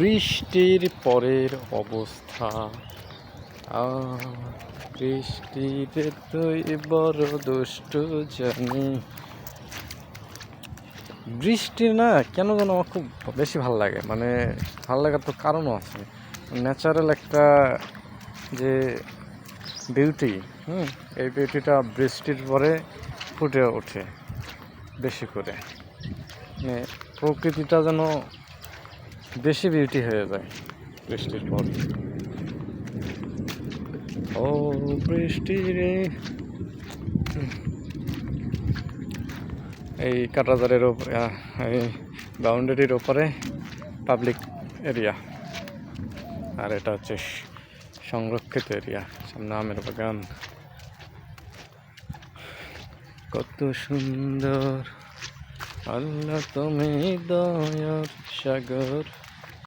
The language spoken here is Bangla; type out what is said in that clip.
বৃষ্টির পরের অবস্থা। আহ, বৃষ্টিতে তুই বড় দুষ্ট জানি। বৃষ্টি না কেন যেন আমার খুব বেশি ভালো লাগে। মানে ভালো লাগার তো কারণও আছে। ন্যাচারাল একটা যে বিউটি হুম এই বিউটিটা বৃষ্টির পরে ফুটে ওঠে বেশি করে। মানে প্রকৃতিটা যেন বেশি বিউটি হয়ে যায়। বৃষ্টির পর। ও বৃষ্টি রে। এই কাটাজারের এই বাউন্ডারির ওপরে পাবলিক এরিয়া আর এটা হচ্ছে সংরক্ষিত এরিয়া সামনে আমের বাগান। কত সুন্দর। আল্লাহ তুমি দয়ার সাগর।